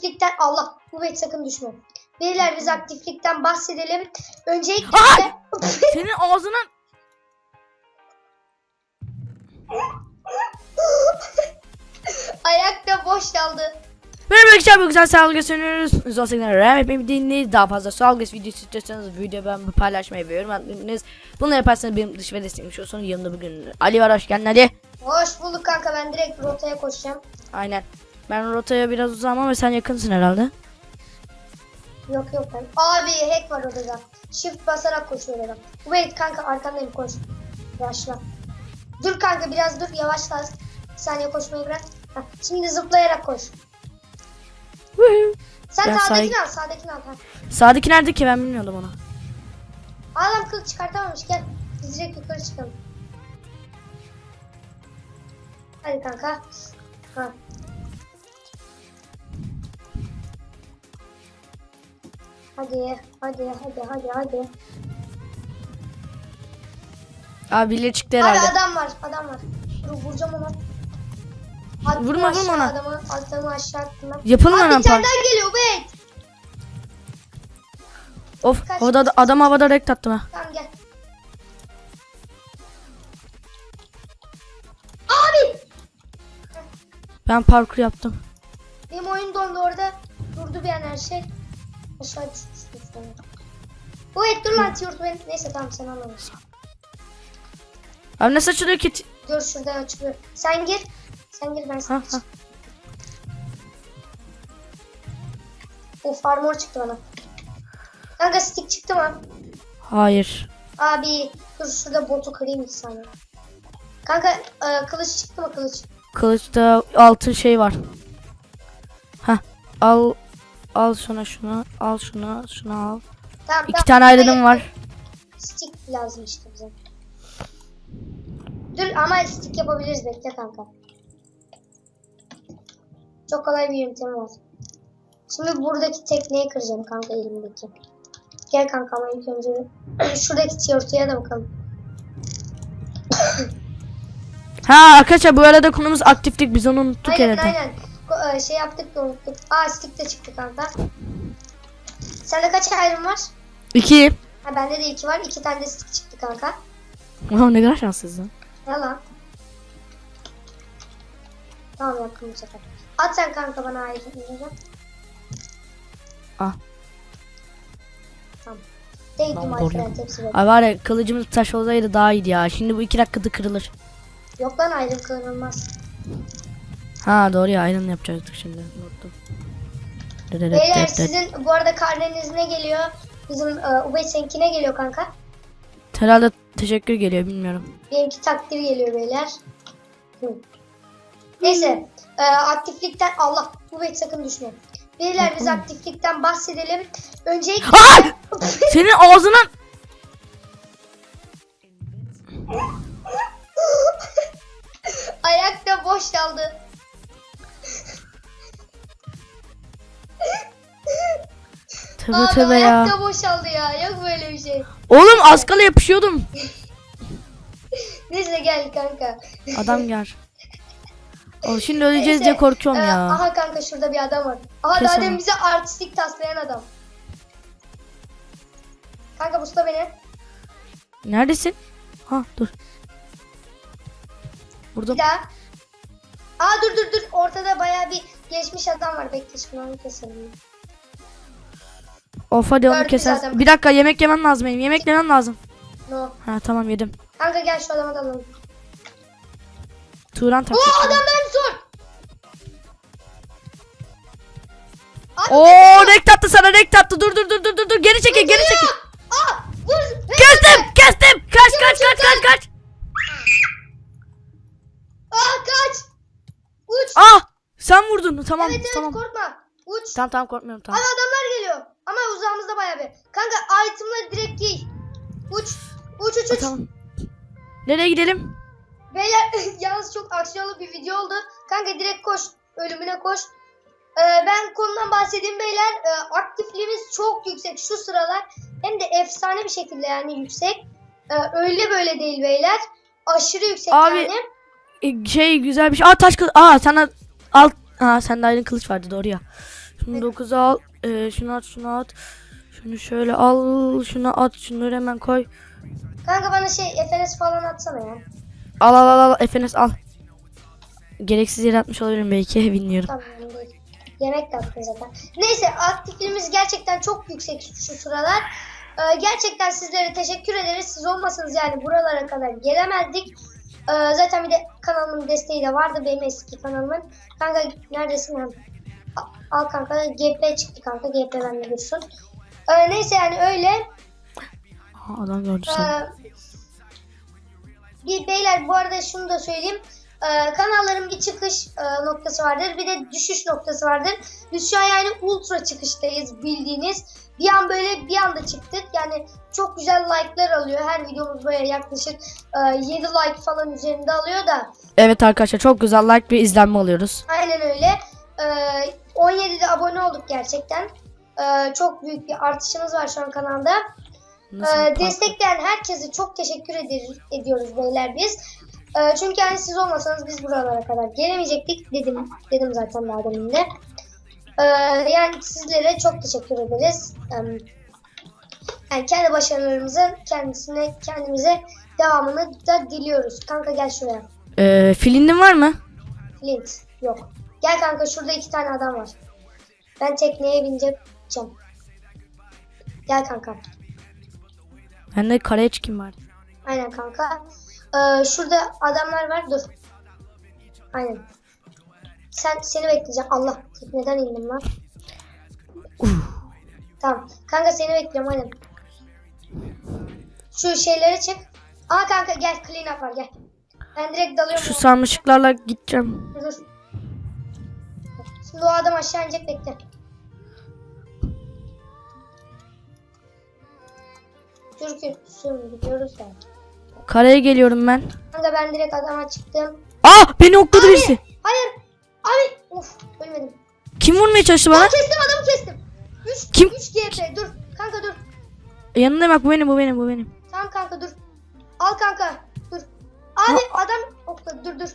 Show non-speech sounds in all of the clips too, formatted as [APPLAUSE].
aktiflikten Allah bu bet sakın düşme. Beyler biz aktiflikten bahsedelim. Öncelikle Ay! Senin ağzına ayakta boş kaldı. Merhaba arkadaşlar bu güzel sağlık sunuyoruz. Zosikler RAM hepimi dinleyin. Daha fazla sağlık videosu istiyorsanız video ben paylaşmayı ve yorum atmayınız. Bunları yaparsanız benim dış ve destekmiş olsun. Yanımda bugün Ali var hoş geldin Ali. Hoş bulduk kanka ben direkt rotaya koşacağım. Aynen. Ben rotaya biraz uzağım ama sen yakınsın herhalde. Yok yok ben. Abi hack var odada. Shift basarak koşuyor adam. Wait kanka arkandayım koş. Yavaşla. Dur kanka biraz dur yavaşla. Bir saniye koşmayı bırak. Heh, Şimdi zıplayarak koş. Sen Ben sağdakini sağ- al sağdakini al. Heh. Sağdaki nerede ki ben bilmiyordum onu. Adam kılıç çıkartamamış gel. Biz direkt yukarı çıkalım. Hadi kanka. Ha. Hadi, hadi, hadi, hadi, hadi. Abi birileri çıktı Abi herhalde. adam var, adam var. Dur vuracağım ona. Attım Vurma, aşağı vurma ona. Adamı, adamı aşağı attım ben. Abi bir tane park. daha geliyor wait. Of Kaç- orada da- adam havada rekt attım ha. Tamam gel. Abi! Ben parkur yaptım. Benim oyun dondu orada. Durdu bir an her şey. Aşağı düşmüştüm sonra. Wait dur lan tiyurtu beni. Neyse tamam sen anlamışsın. Abi nasıl açılıyor ki? Dur şurada açılıyor. Sen gir. Sen gir ben sana. Of armor çıktı bana. Kanka stick çıktı mı? Hayır. Abi dur şurada botu kırayım bir saniye. Kanka e, kılıç çıktı mı kılıç? Kılıçta altın şey var. Ha al al şuna şuna al şuna şuna al. Tamam, İki tamam. tane ayrılım var. Stick lazım işte bize. Dur ama stick yapabiliriz bekle kanka. Çok kolay bir yöntem var. Şimdi buradaki tekneyi kıracağım kanka elimdeki. Gel kanka ama ilk önce [CLEARS THROAT] şuradaki tiyörtüye de bakalım. Ha arkadaşlar bu arada konumuz aktiflik biz onu unuttuk aynen herhalde. aynen. Şey yaptık da unuttuk. Aa stick de çıktı kanka. Sende kaç ayrım var? İki. Ha bende de iki var. İki tane de stick çıktı kanka. Wow, ne kadar şanslısın. Yalan. Tamam yaptım bu sefer. At sen kanka bana ayrımları. Ah. Tamam. Thank you Lan my doğru friend. Hepsi böyle. Ay var ya kılıcımız taş olsaydı daha iyiydi ya. Şimdi bu iki dakikada kırılır. Yok lan ayrım kırılmaz. Ha doğru ya aynen yapacaktık şimdi. Unuttum. Beyler sizin bu arada karneniz ne geliyor? Bizim e, Ubey seninkine geliyor kanka. Herhalde teşekkür geliyor bilmiyorum. Benimki takdir geliyor beyler. Hı. Neyse. e, aktiflikten Allah Ubey sakın düşme. Beyler biz aktiflikten bahsedelim. Öncelikle Ay! [LAUGHS] Senin ağzına ayakta boş kaldı. Tövbe Abi tövbe ya. ayakta boşaldı ya. Yok böyle bir şey. Oğlum az kala yapışıyordum. [LAUGHS] Neyse gel kanka. Adam gel. [LAUGHS] Oğlum şimdi öleceğiz diye korkuyorum e, ya. Aha kanka şurada bir adam var. Aha Kes daha onu. demin bize artistik taslayan adam. Kanka busla beni. Neredesin? Ha dur. Burada. Bir daha. Aa dur dur dur. Ortada bayağı bir geçmiş adam var. Bekle şimdi onu keselim. Of hadi onu Gördüm keser. zaten. Bir dakika yemek yemem lazım benim. Yemek yemem lazım. No. Ha tamam yedim. Kanka gel şu adama dalalım. Turan Oo taktik. adam ben zor. Abi Oo renk attı sana renk attı. Dur dur dur dur dur dur. Geri çekil geri çekil. Aa vur. Kestim kestim. Kaç kaç kaç kaç kaç. Aa kaç. Uç. Ah sen vurdun. Tamam evet evet tamam. korkma. Uç. Tamam tamam korkmuyorum tamam. Abi adamlar geliyor. Ama uzağımızda bayağı bir. Kanka itemları direkt giy. Uç. Uç uç Ha, uç. tamam. Nereye gidelim? Beyler [LAUGHS] yalnız çok aksiyonlu bir video oldu. Kanka direkt koş. Ölümüne koş. Ee, ben konudan bahsedeyim beyler. Ee, aktifliğimiz çok yüksek şu sıralar. Hem de efsane bir şekilde yani yüksek. Ee, öyle böyle değil beyler. Aşırı yüksek Abi, yani. E, şey güzel bir şey. Aa taş kılıç. Aa sana alt. Aa sende ayrı kılıç vardı doğru ya. Şunu 9'a al. Ee, şunu at şunu at. Şunu şöyle al. Şunu at. Şunları hemen koy. Kanka bana şey FNS falan atsana ya. Al al al al. Efenes al. Gereksiz yere atmış olabilirim belki. [LAUGHS] Bilmiyorum. Tamam değil. Yemek de attın zaten. Neyse aktifliğimiz gerçekten çok yüksek şu sıralar. Ee, gerçekten sizlere teşekkür ederiz. Siz olmasanız yani buralara kadar gelemezdik. Ee, zaten bir de kanalımın desteği de vardı benim eski kanalımın. Kanka neredesin lan? Al kanka GP çıktı kanka GP bende dursun. Ee, neyse yani öyle. Aa, adam gördü. Ee, bir beyler bu arada şunu da söyleyeyim. Ee, kanalların bir çıkış e, noktası vardır. Bir de düşüş noktası vardır. Biz şu an yani ultra çıkıştayız bildiğiniz. Bir an böyle bir anda çıktık. Yani çok güzel like'lar alıyor. Her videomuz böyle yaklaşık e, 7 like falan üzerinde alıyor da. Evet arkadaşlar çok güzel like ve izlenme alıyoruz. Aynen öyle. Ee, 17'de abone olduk gerçekten. Ee, çok büyük bir artışımız var şu an kanalda. Ee, destekleyen herkese çok teşekkür eder- ediyoruz beyler biz. Ee, çünkü yani siz olmasanız biz buralara kadar gelemeyecektik dedim dedim zaten daha demin de. Ee, yani sizlere çok teşekkür ederiz. Ee, yani kendi başarılarımızın kendisine kendimize devamını da diliyoruz. Kanka gel şuraya. Ee, filinin var mı? Flint yok. Gel kanka şurada iki tane adam var. Ben tekneye bineceğim. Gel kanka. Bende karaya çıkayım var. Aynen kanka. Ee, şurada adamlar var. Dur. Aynen. Sen seni bekleyeceğim. Allah. Neden indim lan? Tamam. Kanka seni bekliyorum aynen. Şu şeylere çık. Aa kanka gel clean up var gel. Ben direkt dalıyorum. Şu sarmaşıklarla gideceğim. Dur. Şimdi o adam aşağı inecek bekle. Türk'ü gidiyoruz ya. Karaya geliyorum ben. Kanka ben direkt adama çıktım. Aa beni okladı Abi! birisi. Hayır. Abi. Uf ölmedim. Kim vurmaya çalıştı bana? kestim adamı kestim. 3 Kim? 3 GP dur. Kanka dur. Yanındayım bak bu benim bu benim bu benim. Tamam kanka dur. Al kanka. Dur. Abi adam okladı dur dur.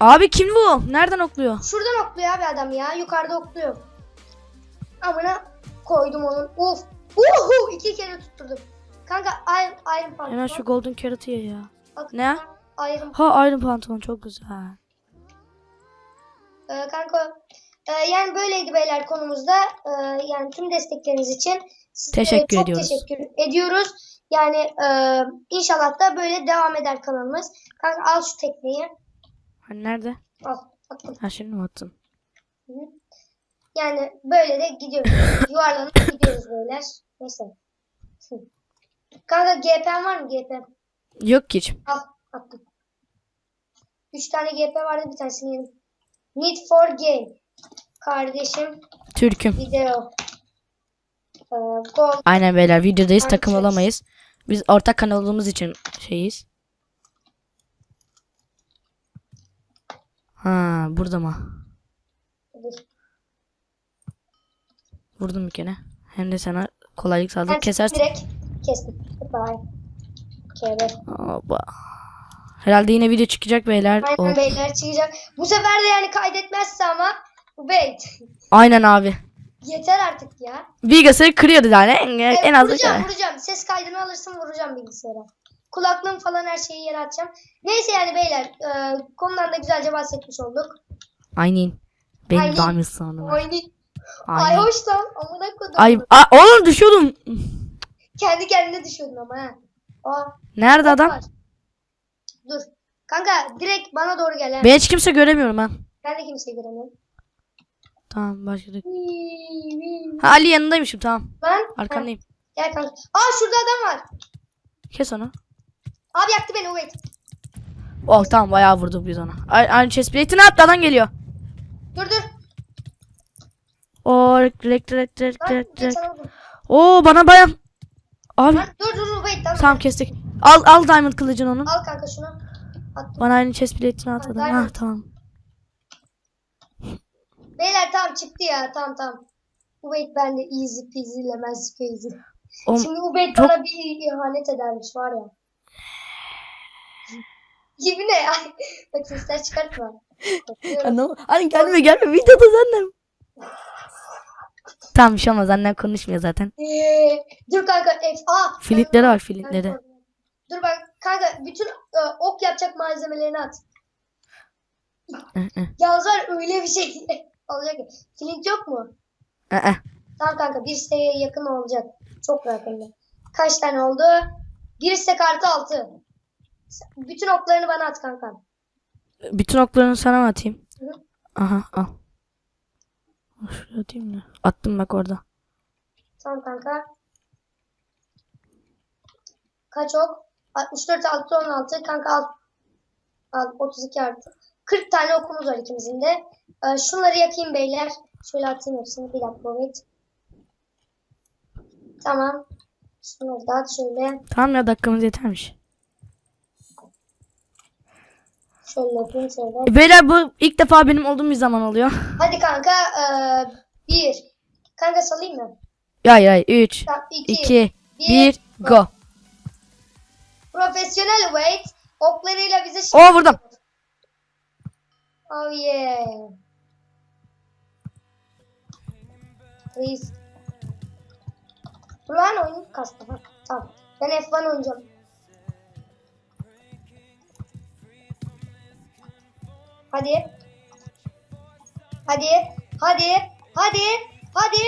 Abi kim bu? Nereden okluyor? Şuradan okluyor abi adam ya. Yukarıda okluyor. Amına koydum onun. Uf. Uhu iki kere tutturdum. Kanka iron, iron pantolon. Hemen şu golden carrot'ı ye ya. Bak, Ne? Iron Ha iron pantolon çok güzel. Ee, kanka e, yani böyleydi beyler konumuzda. Ee, yani tüm destekleriniz için sizlere Teşekkür çok ediyoruz. teşekkür ediyoruz. Yani e, inşallah da böyle devam eder kanalımız. Kanka al şu tekneyi. Hani nerede? Al. Attım. Ha şimdi mi attın? Hı hı. Yani böyle de gidiyoruz. [LAUGHS] Yuvarlanıp gidiyoruz beyler. Neyse. Hı. Kanka GP'n var mı GP? Yok ki hiç. Al. Attım. 3 tane GP vardı bir tanesini yedim. Need for game. Kardeşim Türk'üm. video. Ee. Aynen beyler videodayız Aynen, takım olamayız. Biz ortak kanal olduğumuz için şeyiz. Ha burada mı? Vurdum bir kere. Hem de sana kolaylık sağladık. Ben Kesersin. Direkt kestim. Bye. Hoppa. Herhalde yine video çıkacak beyler. Aynen O- beyler çıkacak. Bu sefer de yani kaydetmezse ama wait. [LAUGHS] Aynen abi. Yeter artık ya. Bilgisayarı kırıyordu yani en, Evet, en az vuracağım vuracağım. Ses kaydını alırsın vuracağım bilgisayara. Kulaklığım falan her şeyi yere atacağım. Neyse yani beyler e, konudan da güzelce bahsetmiş olduk. Aynen. Ben Aynen. damis sandım. Oyunu. Ay Aynen. hoş lan. Amına kodum. Ay, a, oğlum düşüyordum. Kendi kendine düşüyordun ama ha. Aa, Nerede adam? var. Dur. Kanka direkt bana doğru gel. ha. Ben hiç kimse göremiyorum ha. Ben de kimseyi göremiyorum. Tamam başladık. Vii, vii. Ha Ali yanındaymışım tamam. Lan. Arkandayım. Gel kanka. Aa şurada adam var. Kes onu. Abi yaktı beni wait. Oh tamam bayağı vurduk biz ona. Aynı chest plate'ini attı adam geliyor. Dur dur. Oo rek rek rek rek rek rek. Oo bana bayağı. Abi Lan dur dur dur wait. Tamam. tamam kestik. Al al diamond kılıcını onun. Al kanka şunu. Attım. Bana aynı chest plate'ini at adam. Ha tamam. Beyler tamam çıktı ya. Tamam tamam. Wait ben de easy peasy lemez peasy. Şimdi Ubeyt çok- bana bir ihanet edermiş var ya. Gibi ne ya? Bak sesler çıkartma. Anam. Hani gelme gelme videoda de. Tamam bir şey olmaz annem konuşmuyor zaten. Ee, dur kanka F. Aa. Filitleri var korktum. Dur bak kanka bütün e, ok yapacak malzemelerini at. Yalnız var öyle bir şey [LAUGHS] olacak. Flint yok mu? Tamam kanka bir siteye yakın olacak. Çok yakında. Kaç tane oldu? Bir stek artı altı. Bütün oklarını bana at kanka. Bütün oklarını sana mı atayım? Hı. Aha al. Şuraya atayım mı? Attım bak orada. Tamam kanka. Kaç ok? 64 artı 16. Kanka al. Al 32 artı. 40 tane okumuz var ikimizin de. Ee, şunları yakayım beyler. Şöyle atayım hepsini. Bir dakika wait. Tamam. Şunları da at şöyle. Tamam ya dakikamız yetermiş. Şöyle. E, Beyler bu ilk defa benim olduğum bir zaman oluyor. [LAUGHS] Hadi kanka. ee, bir. Kanka salayım mı? Hayır hayır 3, Tamam, iki. 2, bir, 1, go. Profesyonel wait. Oklarıyla bize Oo vurdum. Oh yeah. Please. Dur lan oyun kastı. Ha, Tamam. Ben F1 oynayacağım. Hadi. Hadi. Hadi. Hadi. Hadi.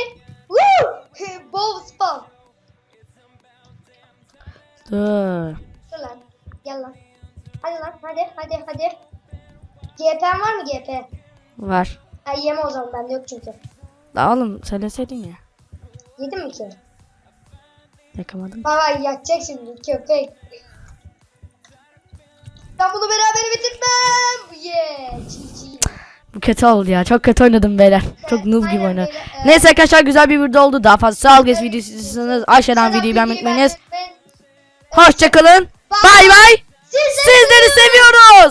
Woo! [LAUGHS] Bow spam. Dur. Dur lan. Gel lan. Hadi lan. Hadi. Hadi. Hadi. GP'n var mı GP? Var. Ay yeme o zaman bende yok çünkü. La oğlum söyleseydin ya. Yedin mi ki? Yakamadım. Baba yatacak şimdi köpek. Ben bunu beraber bitirmem. Yeah. Bu kötü oldu ya. Çok kötü oynadım beyler. Çok noob gibi oynadım. Neyse arkadaşlar güzel bir video oldu. Daha fazla sağ videosu istiyorsanız aşağıdan videoyu beğenmeyi. Hoşçakalın. Bay bay. Sizleri seviyoruz.